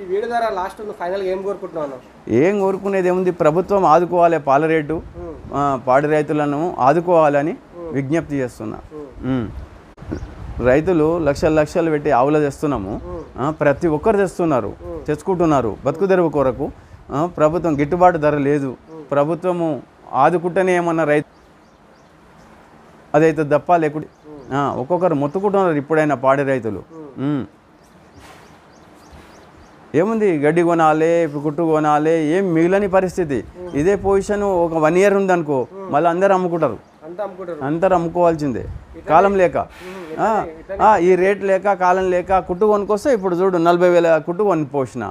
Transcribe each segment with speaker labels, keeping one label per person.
Speaker 1: ఈ వీడియో ద్వారా last final ఏం కోరుకుంటున్నాను
Speaker 2: ఏం కోరుకునేది ఏముంది? ప్రభుత్వం ఆదుకోవాలి పాల రేటు పాడి రైతులను ఆదుకోవాలని విజ్ఞప్తి చేస్తున్నా. రైతులు లక్షలు లక్షలు పెట్టి ఆవుల తెస్తున్నాము. ప్రతి ఒక్కరు తెస్తున్నారు తెచ్చుకుంటున్నారు. బతుకు తెరువు కొరకు ప్రభుత్వం గిట్టుబాటు ధర లేదు. ప్రభుత్వము ఆదుకుంటేనే ఏమన్నా రైతు అదైతే తప్ప లేకుంటే ఆ, ఒక్కొక్కరు మొత్తుకుంటున్నారు ఇప్పుడైనా పాడి రైతులు. ఏముంది? గడ్డి కొనాలి కుట్టు కొనాలి ఏం మిగిలని పరిస్థితి. ఇదే పొజిషన్ ఒక వన్ ఇయర్ ఉందనుకో మళ్ళీ అందరు అమ్ముకుంటారు. అందరు అమ్ముకోవాల్సిందే. కాలం లేక. ఈ రేట్ లేక కాలం లేక కుట్టు కొనుక్కొస్తే ఇప్పుడు చూడు నలభై వేల కుట్టు కొని పోసిన.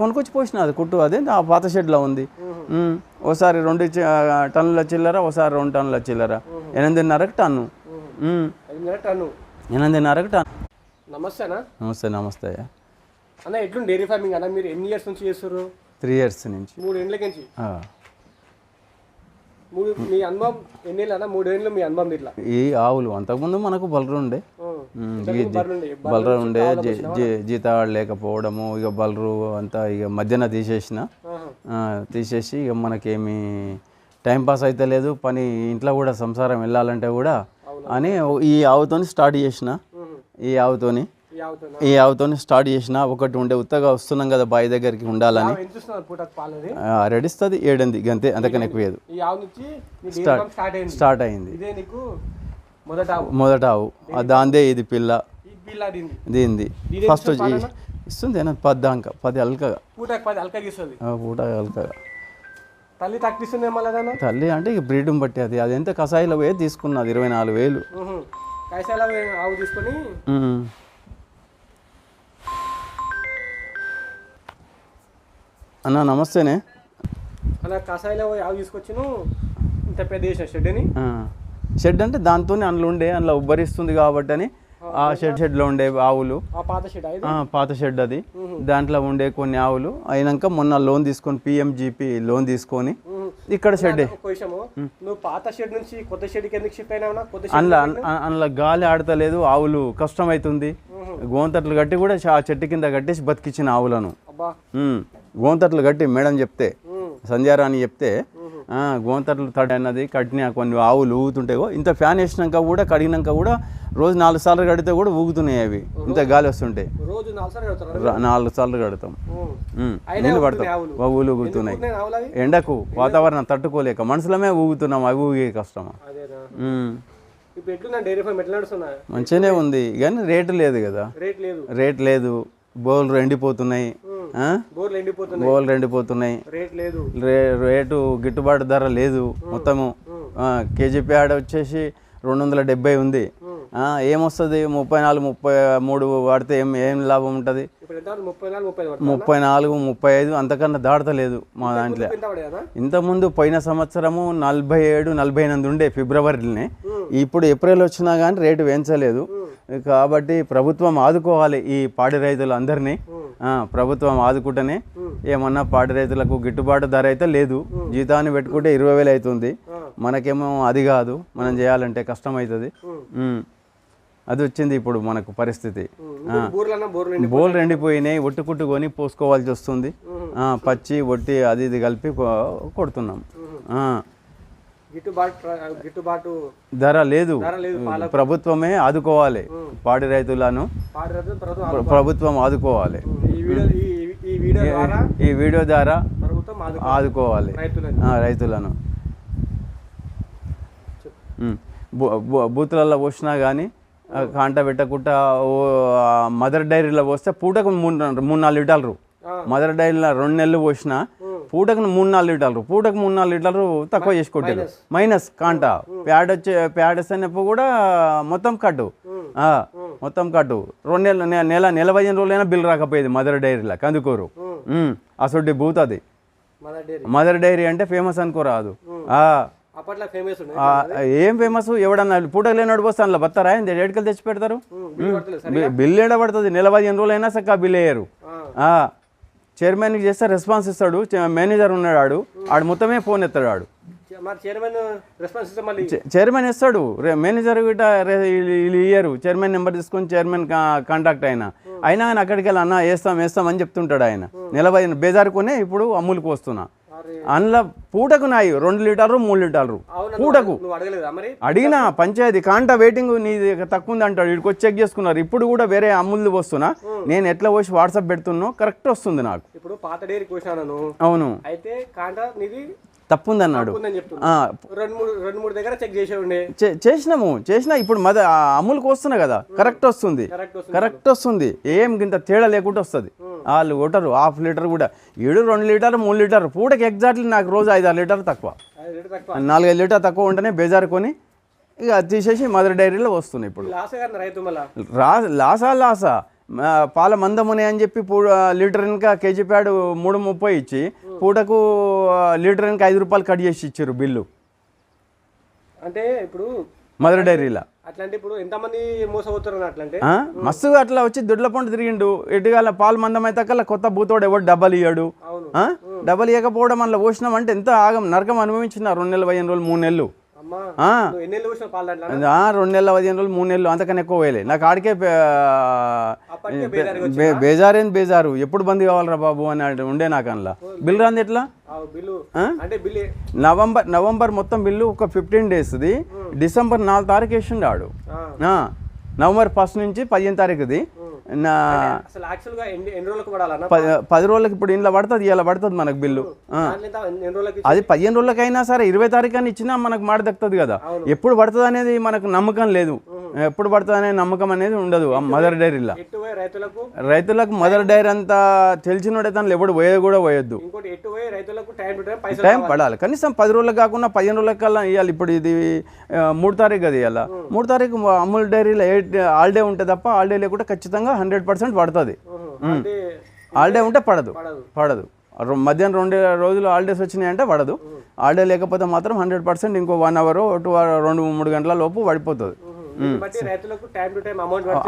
Speaker 2: కొనుక్కొచ్చి పోసిన అది కుట్టు అదే ఆ పాత షెడ్లో ఉంది. ఓసారి రెండు టన్నుల చిల్లర ఒకసారి రెండు టన్నుల చిల్లర. ఎనిమిదిన్నరకు టన్ను. ఎనిమిదిన్నరకు టన్ను.
Speaker 1: నమస్తేనా?
Speaker 2: నమస్తే నమస్తే
Speaker 1: అన్న ఎట్లుంది డైరీ ఫార్మింగ్ అన్న? మీరు ఎన్ని ఇయర్స్ నుంచి చేస్తారు
Speaker 2: త్రీ ఇయర్స్ నుంచి.
Speaker 1: మూడు ఏళ్ళ నుంచి. మూడు మీ అనుభవం ఎన్ని అన్న? మూడు ఏళ్ళు మీ అనుభవం ఇట్లా.
Speaker 2: ఈ ఆవులు అంతకుముందు మనకు బలరు ఉండే. బలరు ఉండే. జీ- జీ- జీతాలు లేకపోవడము ఇక బలరు అంతా ఇక మధ్యన తీసేసిన. తీసేసి ఇక మనకేమి టైం పాస్ అయితే లేదు. పని ఇంట్లో కూడా సంసారం వెళ్ళాలంటే కూడా అని ఈ ఆవుతోని స్టార్ట్ చేసిన. ఈ ఆవుతోని
Speaker 1: ఈ
Speaker 2: ఆవుతోని స్టార్ట్ చేసిన ఒకటి ఉండే ఉత్తగా వస్తున్నాం కదా బావి దగ్గరికి ఉండాలని. రెడిస్తుంది ఏడింది గంతే అంతకన్నా
Speaker 1: ఫార్మ్ స్టార్ట్ అయింది. మొదట ఆవు.
Speaker 2: దాందే ఇది పిల్ల.
Speaker 1: ఇదేం
Speaker 2: ఫస్ట్? ఇస్తుంది ఏనా పద్దాంక పది అల్కగా
Speaker 1: పూటకు పది అలకగిస్తుంది
Speaker 2: ఆ పూట అల్కగా
Speaker 1: తల్లి తక్కిస్తుంది మళ్ళీ
Speaker 2: తల్లి అంటే ఇక బ్రీడ్ని బట్టి అది. అది ఎంత కషాయిలో పోయి తీసుకున్నది ఇరవై నాలుగు వేలు.
Speaker 1: కైసాల ఆవు తీసుకొని
Speaker 2: అన్న నమస్తేనే.
Speaker 1: అలా కషాయిలో ఆవు తీసుకొచ్చిను ఇంత పెద్ద చేసిన షెడ్ని.
Speaker 2: షెడ్ అంటే దాంతోనే అందులో ఉండే అందులో ఉబ్బరిస్తుంది కాబట్టి అని ఆ షెడ్ షెడ్లో ఉండే ఆవులు.
Speaker 1: పాత షెడ్
Speaker 2: షెడ్ అది. దాంట్లో ఉండే కొన్ని ఆవులు. అయినాక మొన్న లోన్ తీసుకొని పిఎంజిపి లోన్ తీసుకొని ఇక్కడ షెడ్
Speaker 1: నువ్వు పాత షెడ్ నుంచి కొత్త షెడ్కి ఎందుకు షిఫ్ట్ షెడ్
Speaker 2: అందులో అందులో గాలి ఆడతలేదు ఆవులు కష్టం అవుతుంది గోంతట్లు కట్టి కూడా ఆ చెట్టు కింద కట్టేసి బతికిచ్చిన ఆవులను. గోంతట్లు కట్టి మేడం చెప్తే. సంధ్యారాణి చెప్తే గోంతట్లు తడి అన్నది కట్టిన కొన్ని ఆవులు ఊగుతుంటాయో. ఇంత ఫ్యాన్ వేసినాక కూడా కడిగినాక కూడా రోజు నాలుగు సార్లు కడితే కూడా ఊగుతున్నాయి అవి. ఇంత గాలి వస్తుంటాయి
Speaker 1: నాలుగు సార్లు
Speaker 2: కడతాం. నీళ్ళు
Speaker 1: ఊగుతున్నాయి
Speaker 2: పడతాం.
Speaker 1: ఆవులు.
Speaker 2: ఊగుతున్నాయి. ఎండకు వాతావరణం తట్టుకోలేక మనుషులమే ఊగుతున్నాం అవి ఊగే కష్టమా. మంచిగానే ఉంది కానీ రేటు లేదు కదా.
Speaker 1: రేట్ లేదు.
Speaker 2: బోర్లు ఎండిపోతున్నాయి?
Speaker 1: బోర్లు ఎండిపోతున్నాయి. రేట్ లేదు.
Speaker 2: రే రేటు గిట్టుబాటు ధర లేదు మొత్తము. కేజీ ప్యాడ్ వచ్చేసి రెండు వందల డెబ్బై ఉంది. ఏమొస్తుంది? ముప్పై నాలుగు ముప్పై మూడు వాడితే ఏం ఏం లాభం ఉంటుంది?
Speaker 1: ముప్పై నాలుగు ముప్పై ఐదు
Speaker 2: అంతకన్నా దాటలేదు మా దాంట్లో. ఇంతకుముందు పోయిన సంవత్సరము నలభై ఏడు నలభై ఎనిమిది ఉండే ఫిబ్రవరిలోనే. ఇప్పుడు ఏప్రిల్ వచ్చినా కానీ రేటు పెంచలేదు కాబట్టి ప్రభుత్వం ఆదుకోవాలి ఈ పాడి రైతులు అందరినీ ప్రభుత్వం ఆదుకుంటేనే ఏమన్నా పాడి రైతులకు గిట్టుబాటు ధర అయితే లేదు. జీతాన్ని పెట్టుకుంటే ఇరవై వేలు అవుతుంది. మనకేమో అది కాదు. మనం చేయాలంటే కష్టం అవుతుంది. అది వచ్చింది ఇప్పుడు మనకు పరిస్థితి.
Speaker 1: బోర్లు
Speaker 2: ఎండిపోయినాయి ఒట్టు కుట్టుకొని పోసుకోవాల్సి వస్తుంది. పచ్చి ఒట్టి అది ఇది కలిపి కొడుతున్నాం.
Speaker 1: గిట్టుబాటు
Speaker 2: ధర లేదు. ప్రభుత్వమే ఆదుకోవాలి. పాడి రైతులను.
Speaker 1: ప్రభుత్వం
Speaker 2: ప్ర- ప్రభుత్వం ఆదుకోవాలి.
Speaker 1: ఈ వీడియో ద్వారా
Speaker 2: ఆదుకోవాలి.
Speaker 1: రైతులని.
Speaker 2: బూతులలో పోసినా కానీ కాంట పెట్టకుండా మదర్ డైరీలో పోస్తే పూటకు మూడు మూడు నాలుగు లీటర్లు. మదర్ డైరీలో రెండు నెలలు పోసిన పూటకు మూడు నాలుగు లీటర్లు పూటకు మూడు నాలుగు లీటర్లు తక్కువ చేసి కొట్టారు మైనస్. కాంట. ప్యాడ్ వచ్చే ప్యాడ్ వస్తేనప్పుడు కూడా మొత్తం కట్టు. మొత్తం కట్టు. రెండు నెలలు నెల నెల పదిహేను రోజులైనా బిల్ రాకపోయేది మదర్ డైరీలో కందుకూరు. అసొడ్డి బూతది.
Speaker 1: Mother dairy.
Speaker 2: మదర్ డైరీ అంటే ఫేమస్ అనుకోరాదు ఏం ఫేమస్? ఎవడన్నా పూటకు లేనివాడు పోస్తే అందులో బత్తారా? ఏడుకలు తెచ్చి పెడతారు?
Speaker 1: బిల్లు పడతలేదు
Speaker 2: బి- బిల్లు ఏడ పడుతుంది? నెల పదిహేను రోజులు అయినా సక్క బిల్ వేయరు. చైర్మన్కి చేస్తే రెస్పాన్స్ ఇస్తాడు మేనేజర్ ఉన్నాడు ఆడు ఆడు మొత్తమే ఫోన్ ఎత్తాడు ఆడు.
Speaker 1: చైర్మన్
Speaker 2: చైర్మన్ ఇస్తాడు. మేనేజర్ గిట్ట ఇయ్యరు. చైర్మన్ నెంబర్ తీసుకొని చైర్మన్ కాంటాక్ట్ అయినా. అయినా ఆయన అక్కడికి వెళ్ళి అన్న వేస్తాం వేస్తాం అని చెప్తుంటాడు ఆయన. నిలబడి బేజారుకునే ఇప్పుడు అమ్ములకు వస్తున్నా. అందులో పూటకు నాయి రెండు లీటర్లు మూడు లీటర్లు. పూటకు. అడిగిన పంచాయతీ కాంటా వెయిటింగ్ నీది తక్కువ ఉంది అంటాడు. ఇక్కడికి వచ్చి చెక్ చేసుకున్నారు. ఇప్పుడు కూడా వేరే అమ్ములు వస్తున్నా. నేను ఎట్లా పోసి వాట్సాప్ పెడుతున్నా కరెక్ట్ వస్తుంది నాకు.
Speaker 1: ఇప్పుడు పాత
Speaker 2: అవును.
Speaker 1: అయితే కాంటా
Speaker 2: తప్పు ఉంది అన్నాడు చేసినాము చేసినా ఇప్పుడు మద అమలుకు వస్తున్నా కదా కరెక్ట్ వస్తుంది.
Speaker 1: కరెక్ట్ వస్తుంది.
Speaker 2: ఏం ఇంత తేడా లేకుండా వస్తుంది. వాళ్ళు కొట్టరు హాఫ్ లీటర్ కూడా. ఏడు రెండు లీటర్ మూడు లీటర్ పూటకి ఎగ్జాక్ట్లీ నాకు రోజు ఐదు ఆరు లీటర్ తక్కువ. నాలుగైదు లీటర్ తక్కువ ఉంటేనే బేజారు కొని ఇక తీసేసి మదర్ డైరీలో వస్తున్నాయి ఇప్పుడు.
Speaker 1: లాస్
Speaker 2: లాసా. పాల మందమునే అని చెప్పి పూ లీటర్ వెనుక కేజీ ప్యాడ్ మూడు ముప్పై ఇచ్చి పూటకు లీటర్ వెనుక ఐదు రూపాయలు కట్ చేసి ఇచ్చారు బిల్లు.
Speaker 1: అంటే ఇప్పుడు
Speaker 2: మదర్ డైరీలో.
Speaker 1: అట్లాంటి ఇప్పుడు ఎంతమంది మోసపోతున్నారు అట్లంటే?
Speaker 2: ఆ? మస్తు అట్లా వచ్చి దొడ్ల పండు తిరిగిండు. ఎటుగాల పాలు మందం అయితే కల్లా కొత్త బూతోడు ఎవడు డబ్బలు ఇయ్యాడు? డబ్బలు ఇవ్వకపోవడం అందులో పోసినాం అంటే ఎంత ఆగం నరకం అనుభవించిన రెండు నెలలు పదిహేను రోజులు మూడు నెలలు. రెండు నెలల పదిహేను రోజులు మూడు నెలలు అంతకన్నా ఎక్కువ వేయలే నాకు ఆడికే బేజారేంది బేజారు ఎప్పుడు బంద్ కావాలరా బాబు అని ఉండే నాకు అందులో బిల్ రాంది ఎట్లా? నవంబర్ నవంబర్ మొత్తం బిల్లు ఒక ఫిఫ్టీన్ డేస్ది. డిసెంబర్ నాలుగు తారీఖు వేసిండు ఆడు నవంబర్ ఫస్ట్ నుంచి పదిహేను తారీఖుది. నా పది రోజులకి ఇప్పుడు ఇంట్లో పడుతుంది ఇలా పడుతుంది మనకు బిల్లు. అది పదిహేను రోజులకైనా సరే ఇరవై తారీఖు అని ఇచ్చినా మనకు మాట దక్కుతుంది కదా. ఎప్పుడు పడుతుంది అనేది మనకు నమ్మకం లేదు. ఎప్పుడు పడుతుంది అనే నమ్మకం అనేది ఉండదు ఆ మదర్ డైరీలో
Speaker 1: రైతులకు?
Speaker 2: మదర్ డైరీ అంతా తెలిసినోడే తను ఎప్పుడు పోయేది కూడా పోయొద్దు.
Speaker 1: టైం
Speaker 2: పడాలి. కనీసం పది రోజులకు కాకుండా పదిహేను రోజులకు కల్లా ఇవ్వాలి ఇప్పుడు ఇది మూడు తారీఖు అది ఇవ్వాలి మూడు తారీఖు అమూల్ డైరీలో ఎయిట్ హాలిడే ఉంటే తప్ప హాలిడే లేకుండా ఖచ్చితంగా హండ్రెడ్ పర్సెంట్ పడుతుంది.
Speaker 1: అంటే
Speaker 2: హాలిడే ఉంటే పడదు.
Speaker 1: పడదు.
Speaker 2: మధ్యాహ్నం రెండు రోజులు హాలిడేస్ వచ్చినాయంటే పడదు. హాలిడే లేకపోతే మాత్రం హండ్రెడ్ పర్సెంట్ ఇంకో వన్ అవర్ టూ రెండు మూడు గంటల లోపు పడిపోతుంది.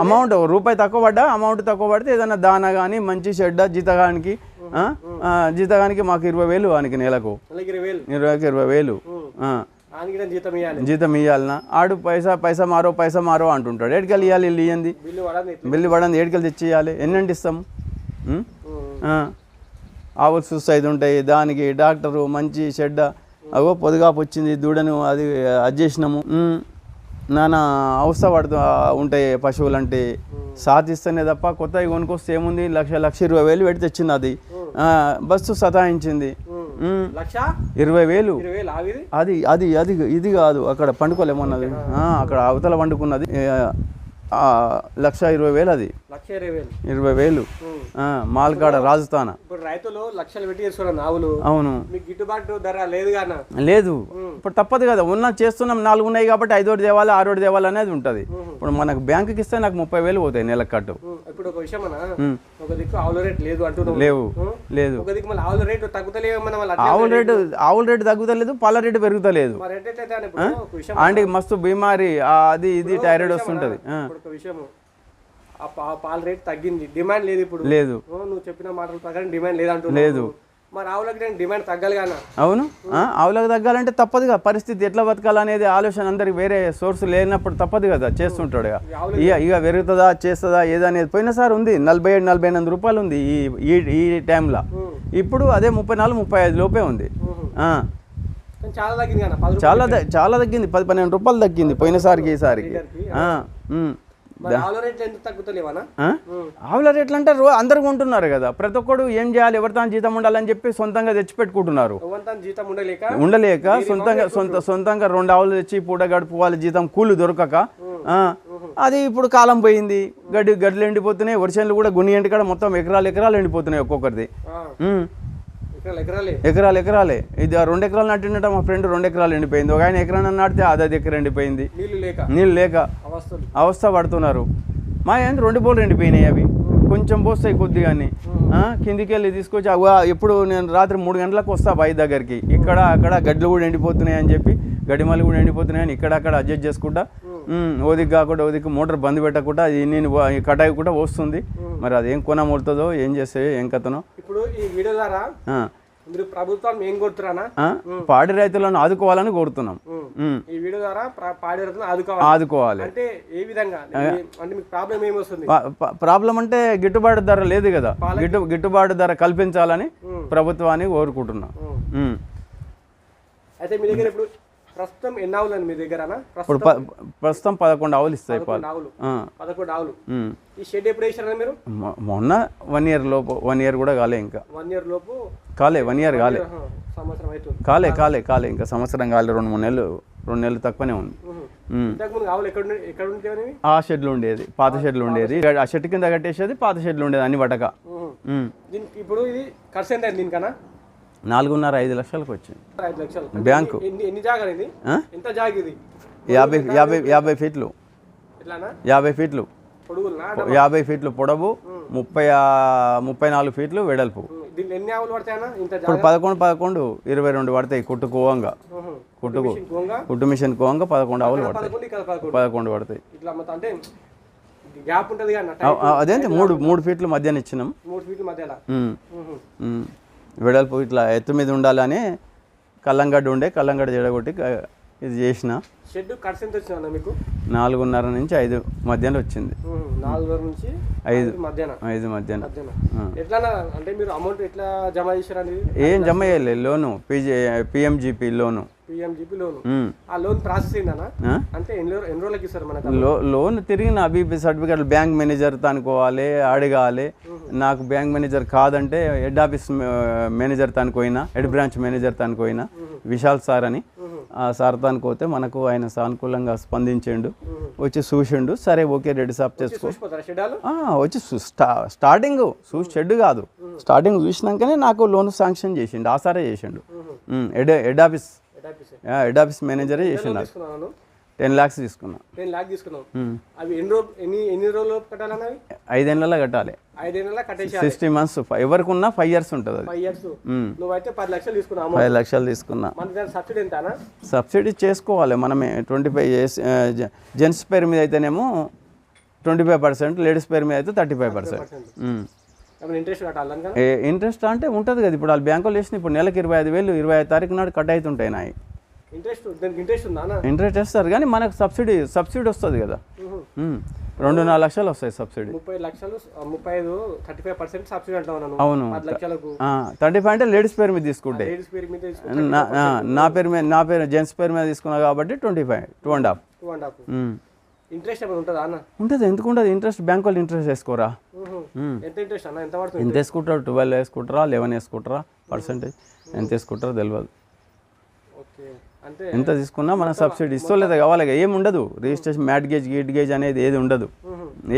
Speaker 1: అమౌంట్
Speaker 2: రూపాయి తక్కువ పడ్డా అమౌంట్ తక్కువ పడితే ఏదైనా దానా కానీ మంచి షెడ్ జీతగానికి జీతగానికి మాకు ఇరవై వేలు వానికి నెలకు. ఇరవైకి ఇరవై వేలు.
Speaker 1: జీతం
Speaker 2: ఇవ్వాలనా ఆడు పైసా పైసా మారో పైసా మారో అంటుంటాడు. ఏడుకెళ్ళి ఇవ్వాలి వీళ్ళు ఇయ్యంది?
Speaker 1: బిల్లు పడదు
Speaker 2: ఏడుకెళ్ళి తెచ్చి ఇవ్వాలి ఎన్నంటి ఇస్తాము. ఆవులు సూసైడ్ ఉంటాయి దానికి డాక్టరు మంచి షెడ్ అగో పొదుగాపు వచ్చింది దూడను అది అది చేసినాము. నానా అవస్థ పడుతూ ఉంటాయి పశువులు అంటే సాధిస్తేనే తప్ప కొత్తవి కొనుక్కొస్తే ఏముంది? లక్ష లక్ష ఇరవై వేలు పెట్టి తెచ్చింది అది బస్సు సతాయించింది. ఇరవై వేలు. అది అది అది ఇది కాదు. అక్కడ పండుకోలేమన్నది అక్కడ అవతల పండుకున్నది. లక్ష ఇరవై వేలు అది.
Speaker 1: ఇరవై వేలు.
Speaker 2: మాల్కాడ రాజస్థాన.
Speaker 1: రైతులు లక్షలు పెట్టి చేసుకున్నారు ఆవులు.
Speaker 2: అవును.
Speaker 1: గిట్టుబాటు ధర లేదు
Speaker 2: లేదు. ఇప్పుడు తప్పదు కదా. ఉన్న చేస్తున్నాం నాలుగు ఉన్నాయి కాబట్టి ఐదోటి తేవాలి ఆరోటి తేవాలి అనేది ఉంటుంది. ఇప్పుడు మనకు బ్యాంకుకి ఇస్తే నాకు ముప్పై వేలు పోతాయి నెలకు కట్టు.
Speaker 1: ఇప్పుడు ఒక విషయం అన్న.
Speaker 2: ఉం.
Speaker 1: ఒక దిక్కు ఆవుల రేట్ లేదు అంటున్నావు.
Speaker 2: లేవు. లేదు.
Speaker 1: ఒక దిక్కు మళ్ళీ ఆవుల రేటు అట్లే
Speaker 2: ఆవుల రేటు ఆవుల రేటు తగ్గుతలేదు పాల రేటు పెరుగుతలేదు. ఆంటీకి మస్తు బీమారి అది ఇది థైరాయిడ్ వస్తుంటుంది.
Speaker 1: ఒక విషయం ఆ పాల రేట్ తగ్గింది. డిమాండ్ లేదు ఇప్పుడు.
Speaker 2: లేదు.
Speaker 1: నువ్వు చెప్పిన మాటల ప్రకారం డిమాండ్ లేదు అంటున్నావు
Speaker 2: లేదు.
Speaker 1: మరి ఆవులకి నేను డిమాండ్ తగ్గాలి కానీ
Speaker 2: అవును. ఆవులకు తగ్గాలంటే తప్పదుగా పరిస్థితి ఎట్లా బతకాలనేది ఆలోచన అందరికి వేరే సోర్స్ లేనప్పుడు తప్పదు కదా. చేస్తుంటాడు ఇక. ఇక పెరుగుతుందా చేస్తుందా ఏదనేది. పోయినసారి ఉంది. నలభై ఏడు నలభై ఎనిమిది రూపాయలు ఉంది ఈ ఈ ఈ టైంలో. ఇప్పుడు అదే ముప్పై నాలుగు ముప్పై ఐదు లోపే ఉంది
Speaker 1: చాలా తగ్గింది
Speaker 2: చాలా చాలా తగ్గింది. పది పన్నెండు రూపాయలు తగ్గింది పోయినసారికి ఈసారికి
Speaker 1: ఆవుల రేట్లు
Speaker 2: అంటే రో అందరు కొంటున్నారు కదా. ప్రతి ఒక్కడు ఏం చేయాలి? ఎవరితో జీతం ఉండాలని చెప్పి సొంతంగా తెచ్చి పెట్టుకుంటున్నారు ఉండలేక? సొంతంగా సొంత సొంతంగా రెండు ఆవులు తెచ్చి పూట గడుపుకోవాలి జీతం కూలి దొరకక ఆ, అది ఇప్పుడు కాలం పోయింది. గడ్డి గడ్డలు ఎండిపోతున్నాయి. వర్షాలు కూడా గుని ఎండికాడ మొత్తం ఎకరాలు ఎకరాలు ఎండిపోతున్నాయి ఒక్కొక్కరిది.
Speaker 1: ఎకరాలే
Speaker 2: ఎకరాలు? ఇది రెండు ఎకరాలు నాటినట్టు మా ఫ్రెండ్ రెండు ఎకరాలు ఎండిపోయింది. ఒక ఆయన ఎకరాన్ని నాటితే అది ఎకరం ఎండిపోయింది. నీళ్ళు లేక? అవస్థ పడుతున్నారు. మా ఏంది రెండు బోర్లు ఎండిపోయినాయి అవి. కొంచెం పోస్తాయి కొద్దిగాని. ఆ, కిందికి వెళ్ళి తీసుకొచ్చి ఎప్పుడు నేను రాత్రి మూడు గంటలకు వస్తా బాయి దగ్గరికి. ఇక్కడ అక్కడ గడ్డలు కూడా ఎండిపోతున్నాయి అని చెప్పి గడిమలు కూడా ఎండిపోతున్నాయి అని ఇక్కడ అక్కడ అడ్జస్ట్ చేసుకుంటా. ఓదికి కాకుండా ఓదికి మోటార్ బంద్ పెట్టకుండా నేను కటాయి కూడా వస్తుంది మరి అది ఏం కొన ముడుతుందో ఏం చేస్తాయో ఏం కథనో
Speaker 1: ఇప్పుడు ఈ వీడియో ద్వారా మీరు ప్రభుత్వం ఏం కొడుతురానా
Speaker 2: ఆ? పాడి రైతులను ఆదుకోవాలని కోరుతున్నాం.
Speaker 1: ఈ వీడియో ద్వారా పాడి రైతులను ఆదుకోవాలి.
Speaker 2: ఆదుకోవాలి.
Speaker 1: అంటే ఏ విధంగా? అంటే మీకు ప్రాబ్లం ఏమొస్తుంది?
Speaker 2: ప్రాబ్లం అంటే గిట్టుబాటు ధర లేదు కదా. గిట్టు గిట్టుబాటు ధర కల్పించాలని ప్రభుత్వాన్ని కోరుకుంటున్నాం.
Speaker 1: అయితే మీ దగ్గర ఇప్పుడు ప్రస్తుతం ఎన్ని మీ దగ్గరనా
Speaker 2: ఇప్పుడు
Speaker 1: ప్రస్తుతం
Speaker 2: పదకొండు ఆవులు ఇస్తాయి పాలు.
Speaker 1: పదకొండు ఆవులు. ఈ షెడ్ ఎప్పుడు వేసారా మీరు?
Speaker 2: మొన్న వన్ ఇయర్ లోపు వన్ ఇయర్ కూడా కాలే ఇంకా.
Speaker 1: వన్ ఇయర్ లోపు?
Speaker 2: కాలే వన్ ఇయర్ కాలే.
Speaker 1: సంవత్సరం అవుతుంది
Speaker 2: కాలే కాలే. కాలే ఇంకా సంవత్సరం కాలే రెండు మూడు నెలలు రెండు నెలలు తక్కువనే ఉంది. ఆ షెడ్లు ఉండేది పాత షెడ్లు ఉండేది. ఆ షెడ్ కింద కట్టేసేది పాత షెడ్లు ఉండేది అన్ని.
Speaker 1: దీనికి ఇప్పుడు ఇది ఖర్చు ఎంత దీనికన్నా?
Speaker 2: నాలుగున్నర ఐదు లక్షలకు వచ్చింది బ్యాంకు. యాభై యాభై యాభై ఫీట్లు. యాభై ఫీట్లు. యాభై ఫీట్లు పొడవు ముప్పై ముప్పై నాలుగు ఫీట్లు వెడల్పు. ఇప్పుడు పదకొండు పదకొండు ఇరవై రెండు పడతాయి కుట్టు కోవంగా
Speaker 1: గోంగా
Speaker 2: కుట్టు మిషన్ కోవంగా పదకొండు ఆవులు పడతాయి.
Speaker 1: పదకొండు
Speaker 2: పడతాయి. అదేంటి మూడు మూడు ఫీట్లు మధ్యన ఇచ్చినాం.
Speaker 1: మూడు ఫీట్ల మధ్యలో.
Speaker 2: వెడల్పు ఇట్లా ఎత్తు మీద ఉండాలని కల్లంగడ్డ ఉండే కల్లంగడ్డ జడగొట్టి క- ఇది చేసిన
Speaker 1: షెడ్ ఖర్చు ఎంత మీకు
Speaker 2: నాలుగున్నర నుంచి ఐదు మధ్యలో వచ్చింది.
Speaker 1: నాలుగున్నర నుంచి
Speaker 2: ఐదు.
Speaker 1: మధ్యాహ్నం
Speaker 2: ఐదు మధ్యాహ్నం
Speaker 1: మధ్యాహ్నం. ఎట్లా అంటే మీరు అమౌంట్ ఎట్లా జమ చేశారని
Speaker 2: ఏం జమ చేయలేదు loan PG PMGP loan
Speaker 1: PMGP loan. ఆ లోన్? అంటే ఎన్ని రో- ఎన్ని రోజులకి ఇస్తారు మనకు
Speaker 2: లో లోన్ తిరిగిన అభిపి సర్టిఫికేట్ బ్యాంక్ మేనేజర్ తనుకోవాలి అడగాలి. నాకు బ్యాంక్ మేనేజర్ కాదంటే హెడ్ ఆఫీస్ మేనేజర్ తనుకోయినా హెడ్ బ్రాంచ్ మేనేజర్ తనుకోయినా విశాల్ సార్ అని ఆ సార్ తనుకోతే మనకు ఆయన సానుకూలంగా స్పందించిండు వచ్చి చూసిండు సరే ఓకే రెడీ సాప్ చేసుకో. వచ్చి స్టార్టింగ్ చూసి షెడ్ కాదు. స్టార్టింగ్ చూసినాకనే నాకు లోన్ శాంక్షన్ చేసిండు ఆ సారే చేసిండు. Head head office head office మేనేజరే చేసిండు టెన్ ల్యాక్స్ తీసుకున్నా
Speaker 1: టెన్ లాక్ తీసుకున్నాం
Speaker 2: ఉమ్.
Speaker 1: అవి ఎన్ని రోజు ఎన్ని ఎన్ని రోజులు కట్టాలన్నా
Speaker 2: ఐదేళ్ళలో కట్టాలి.
Speaker 1: ఐదేళ్ళ కట్టేసి
Speaker 2: సిక్స్టీ మంత్స్ ఎవరికి ఉన్నా ఫైవ్ ఇయర్స్ ఉంటుంది అది.
Speaker 1: Five years. నువ్వైతే పది లక్షలు తీసుకున్నావు
Speaker 2: ఫైవ్ లక్షలు తీసుకున్నా.
Speaker 1: మన సబ్సిడీ ఎంతనా
Speaker 2: సబ్సిడీ చేసుకోవాలి మనమే. ట్వంటీ ఫైవ్ జెంట్స్ పేరు మీద అయితేనేమో ట్వంటీ ఫైవ్ పర్సెంట్ లేడీస్ పేరు మీద అయితే థర్టీ ఫైవ్ పర్సెంట్
Speaker 1: ఇంట్రెస్ట్ కట్టాలని కదా
Speaker 2: ఇంట్రెస్ట్ అంటే ఉంటుంది కదా. ఇప్పుడు వాళ్ళు బ్యాంకులో వేసిన ఇప్పుడు నెలకి ఇరవై ఐదు వేలు ఇరవై ఐదు తారీఖు నాడు కట్ అవుతుంటాయి నాయి.
Speaker 1: ఇంట్రెస్ట్
Speaker 2: వేస్తారు కానీ మనకు సబ్సిడీ సబ్సిడీ వస్తుంది కదా. ఉమ్. రెండున్నర లక్షలు వస్తాయి సబ్సిడీ
Speaker 1: ముప్పై లక్షలు ముప్పై ఐదు థర్టీ ఫైవ్ పర్సెంట్ సబ్సిడీ అంటావు నన్ను
Speaker 2: అవును. థర్టీ ఫైవ్ అంటే లేడీస్ పేరు మీద తీసుకుంటే. నా పేరు మీద నా పేరు జెంట్స్ పేరు మీద తీసుకున్నా కాబట్టి twenty five two and half
Speaker 1: two and half interest ఉంటుందా అన్న?
Speaker 2: ఉంటుంది ఎందుకు ఉంటుంది ఇంట్రెస్ట్ బ్యాంక్ వాళ్ళు ఇంట్రెస్ట్ వేసుకోరా.
Speaker 1: ఎంత ఇంట్రెస్ట్ అన్న? ఎంత పడుతుంది?
Speaker 2: ఎంత వేసుకుంటారు? ట్వెల్వ్ వేసుకుంటారా? లెవెన్ వేసుకుంటారా? పర్సెంటేజ్ ఎంత వేసుకుంటారో తెలియదు
Speaker 1: ఓకే.
Speaker 2: ఎంత తీసుకున్నా మన సబ్సిడీ ఇస్తోలేదు కావాలి ఏం ఉండదు. రిజిస్ట్రేషన్ మ్యాట్ గేజ్ గీట్ గేజ్ అనేది ఏది ఉండదు.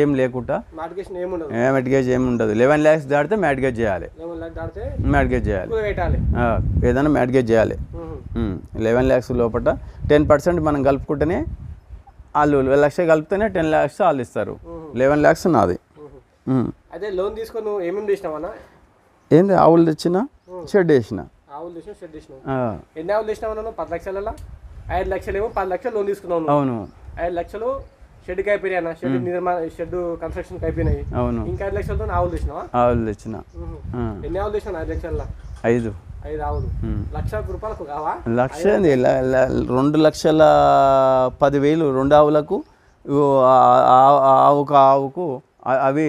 Speaker 2: ఏం లేకుండా. మ్యాట్ గేజ్ ఏమి ఉండదు. లెవెన్ ల్యాక్స్ దాటితే మ్యాట్ గేజ్ చేయాలి. మ్యాట్ గేజ్ చేయాలి. ఏదైనా మ్యాట్ గేజ్ చేయాలి. లెవెన్ ల్యాక్స్ లోపల టెన్ పర్సెంట్ మనం కలుపుకుంటేనే వాళ్ళు లక్ష కలిపితేనే టెన్ ల్యాక్స్ వాళ్ళు ఇస్తారు. లెవెన్ ల్యాక్స్ నాది.
Speaker 1: అదే లోన్ తీసుకొని ఏమేమి
Speaker 2: ఏంది? ఆవులు తెచ్చిన? షెడ్ వేసిన?
Speaker 1: ఆవులు షెడ్ ఎన్ని ఆవులు తీసినావు నువ్వు పది లక్షల ఐదు లక్షలు ఏమో పది లక్షలు లోన్ తీసుకున్నావు నువ్వు
Speaker 2: అవును.
Speaker 1: ఐదు లక్షలు షెడ్కి అయిపోయినాయి అన్న. షెడ్ నిర్మాణ షెడ్ కన్స్ట్రక్షన్కి అయిపోయినాయి
Speaker 2: అవును.
Speaker 1: ఇంకా ఐదు లక్షలతో ఆవులు తీసినావా
Speaker 2: ఆవులు తెచ్చిన.
Speaker 1: ఎన్ని ఆవులు తీసినావు ఐదు లక్షల
Speaker 2: ఐదు.
Speaker 1: ఐదు ఆవులు. లక్ష రూపాయలకు కావా?
Speaker 2: లక్ష రెండు లక్షల పదివేలు రెండు ఆవులకు. ఆవుకు ఆవుకు అవి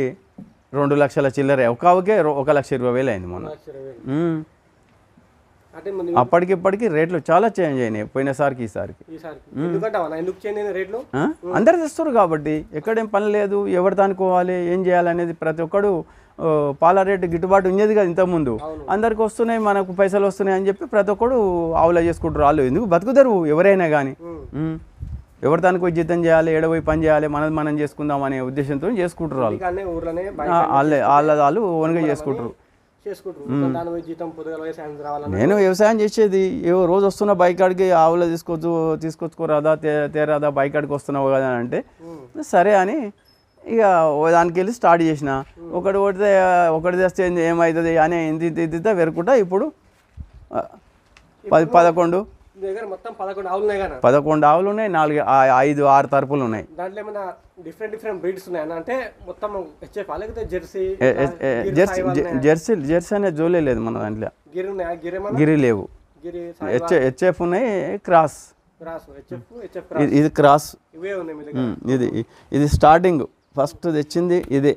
Speaker 2: రెండు లక్షల చిల్లరే. ఒక ఆవుకే ఒక లక్ష ఇరవై వేలు అయింది మొన్న.
Speaker 1: లక్ష ఇరవై వేలు.
Speaker 2: ఉమ్.
Speaker 1: అంటే మరి
Speaker 2: అప్పటికి ఇప్పటికి రేట్లు చాలా చేంజ్ అయినాయి పోయినసారికి ఈసారికి? అందరు తెస్తారు కాబట్టి ఎక్కడేం పని లేదు ఎవరు దానుకోవాలి ఏం చేయాలనేది ప్రతి ఒక్కడు పాల రేటు గిట్టుబాటు ఉండేది కదా ఇంతకుముందు. అందరికి వస్తున్నాయి మనకు పైసలు వస్తున్నాయి అని చెప్పి ప్రతి ఒక్కడు ఆవులా చేసుకుంటారు వాళ్ళు. ఎందుకు బతుకుతారు ఎవరైనా కానీ ఎవరి దానికి జీతం చేయాలి ఏడపోయి పని చేయాలి మనది మనం చేసుకుందాం అనే ఉద్దేశంతో చేసుకుంటారు వాళ్ళు. వాళ్ళే వాళ్ళ వాళ్ళు ఓన్గా చేసుకుంటారు నేను వ్యవసాయం చేసేది ఏవో రోజు వస్తున్న బైక్ కాడికి ఆవులు తీసుకొచ్చు తీసుకొచ్చుకోరాదా తే తేరాదా బైక్ కాడికి వస్తున్నావు కదా అని అంటే సరే అని ఇక ఓ దానికి వెళ్ళి స్టార్ట్ చేసిన. ఒకటి కొడితే ఒకటి తెస్తే ఏమవుతుంది అని ఇంత ఇంత ఇంత వెరుకుంటా ఇప్పుడు పది పదకొండు.
Speaker 1: దగ్గర మొత్తం పదకొండు ఆవులు ఉన్నాయి కదా.
Speaker 2: పదకొండు ఆవులు ఉన్నాయి నాలుగు ఐదు ఆరు తరపులు ఉన్నాయి.
Speaker 1: దాంట్లో ఏమైనా డిఫరెంట్ డిఫరెంట్ బ్రీడ్స్ ఉన్నాయా? అంటే మొత్తం హెచ్ఎఫ్ లేకపోతే జెర్సీ
Speaker 2: జెర్సీ జెర్సీ జెర్సీ అనే జోలే లేదు మన దాంట్లో.
Speaker 1: గిరి ఉన్నాయా? గిరి
Speaker 2: లేవు. హెచ్ఎఫ్ ఉన్నాయి క్రాస్ ఇది క్రాస్ ఇది ఇది స్టార్టింగ్ ఫస్ట్ తెచ్చింది ఇదే.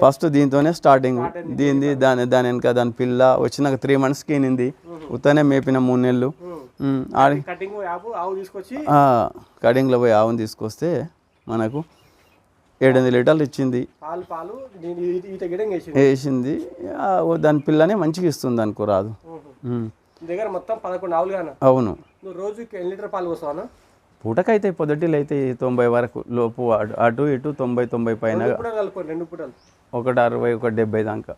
Speaker 1: ఫస్ట్ దీంతోనే
Speaker 2: స్టార్టింగ్ దీనిది దాని దాని వెనక దాని పిల్ల వచ్చినాక త్రీ మంత్స్కి ఈనింది. ఉత్తనే మేపిన మూడు నెలలు. ఉమ్, ఆడి
Speaker 1: కటింగ్ యాప్ ఆవు తీసుకొచ్చి
Speaker 2: ఆ, కడింగ్లో పోయి ఆవును తీసుకొస్తే మనకు ఏడెనిమిది లీటర్లు ఇచ్చింది.
Speaker 1: దీని వేసింది.
Speaker 2: దాని పిల్లనే మంచిగా ఇస్తుంది అనుకో రాదు.
Speaker 1: దగ్గర మొత్తం పదకొండు ఆవులు
Speaker 2: అవును.
Speaker 1: రోజుకి ఎన్ని లీటర్ పాలు పోస్తావా
Speaker 2: పూటకైతే పొద్దుటిలు అయితే తొంభై వరకు లోపు అటు- ఇటు తొంభై తొంభై పైన
Speaker 1: రెండు పూటలు
Speaker 2: ఒకటి అరవై ఒకటి డెబ్బై దాకా.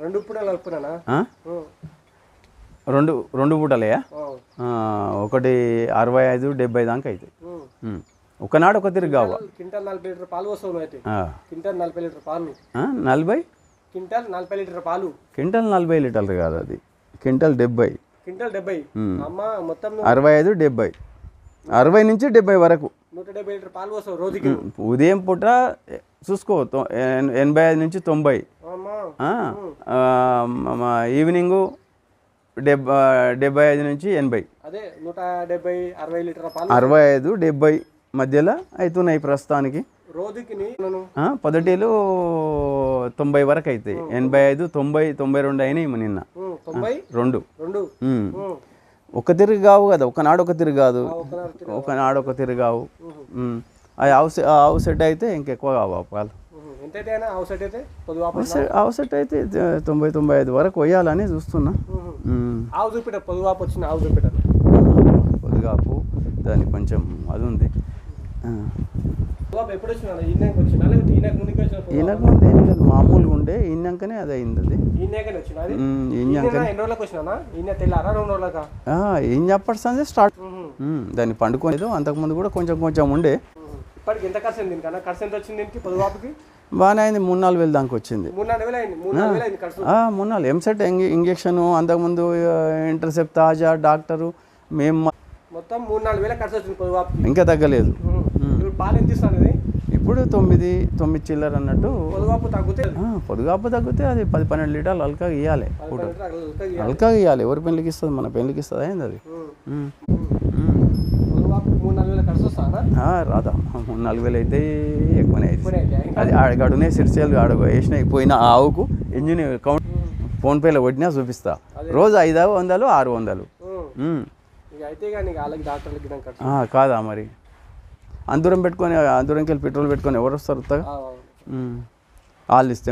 Speaker 1: రెండు పూటలు?
Speaker 2: రెండు రెండు పూటలే? ఒకటి అరవై ఐదు డెబ్బై దాకా అవుతాయి ఉమ్. ఒకనాడు ఒక తిరిగి కావ?
Speaker 1: క్వింటాల్ నలభై లీటర్ పాలు వస్తావు నువ్వు అయితే. క్వింటాల్ నలభై లీటర్ పాలు.
Speaker 2: నలభై?
Speaker 1: క్వింటాల్ నలభై లీటర్ పాలు.
Speaker 2: క్వింటల్ నలభై లీటర్లు కాదు అది. క్వింటల్ డెబ్బై.
Speaker 1: క్వింటాల్ డెబ్బై. అమ్మ మొత్తం
Speaker 2: అరవై ఐదు డెబ్బై. అరవై నుంచి డెబ్బై వరకు.
Speaker 1: డెబ్బై.
Speaker 2: ఉదయం పూట చూసుకో ఎనభై ఐదు నుంచి తొంభై. ఈవినింగు డెబ్ డెబ్బై ఐదు నుంచి ఎనభై.
Speaker 1: డెబ్బై అరవై లీటర్ పాలు.
Speaker 2: అరవై ఐదు డెబ్బై మధ్యలో అవుతున్నాయి ప్రస్తుతానికి. పొదటీలు తొంభై వరకు అవుతాయి ఎనభై ఐదు తొంభై తొంభై రెండు అయినాయి నిన్న. రెండు.
Speaker 1: రెండు.
Speaker 2: ఒక తిరిగి కావు కదా ఒకనాడు ఒక తిరిగి కాదు.
Speaker 1: ఒకనాడు
Speaker 2: ఒక తిరిగి కావు. ఉమ్. ఆ ఆవు సెట్ అయితే ఇంకెక్కువ కావు ఆ పాలు.
Speaker 1: ఉమ్, ఎంత అయితే అయినా హౌస్ అయితే పొద్దు వాపస్
Speaker 2: సె- ఆవు సెట్ అయితే తొంభై తొంభై ఐదు వరకు కొయ్యాలని చూస్తున్నా.
Speaker 1: ఆవు వాపు వచ్చిన ఆవు
Speaker 2: పొద్దుగాపు దానికి కొంచెం అది ఉంది.
Speaker 1: ఈయనకి
Speaker 2: ముందు ఏం లేదు మామూలుగా ఉండే ఈయనకనే అది అయింది అది. ఈయన చెప్పటి సందే స్టార్ట్. దాన్ని పండుకోలేదు అంతకుముందు కూడా కొంచెం కొంచెం ఉండే. బాగానే అయింది మూడు నాలుగు వేలు దానికి వచ్చింది.
Speaker 1: మూడు నాలుగు
Speaker 2: ఎంసెట్ ఇంజెక్షన్ అంతకుముందు ఇంటర్సెప్ట్ తాజా డాక్టరు మేము
Speaker 1: మొత్తం మూడు నాలుగు వేల ఖర్చు వచ్చింది
Speaker 2: ఇంకా తగ్గలేదు.
Speaker 1: పాలు ఎంత
Speaker 2: ఇప్పుడు తొమ్మిది తొమ్మిది చిల్లర అన్నట్టు.
Speaker 1: పొద్దు వాపు తగ్గితే
Speaker 2: పొదుగాపు తగ్గితే అది పది పన్నెండు లీటర్లు అల్కాగా ఇవ్వాలి. అల్కాగా ఇవ్వాలి ఎవరి పెళ్ళికి ఇస్తుంది? మన పెళ్ళికి ఇస్తుంది అయింది అది రాదా. మూడు నాలుగు వేలు అయితే ఎక్కువనే
Speaker 1: ఇంకా
Speaker 2: అది ఆడ గడునే సిరిసేలు ఆడ వేసిన పోయిన ఆవుకు ఇంజిన్ కౌంట్ ఫోన్పేలో కొట్టినా చూపిస్తా. రోజు ఐదు వందలు ఆరు వందలు. కాదా మరి? అందరం పెట్టుకొని అందరంకి వెళ్ళి పెట్రోల్ పెట్టుకొని ఎవరు వస్తారు. వాళ్ళు ఇస్తే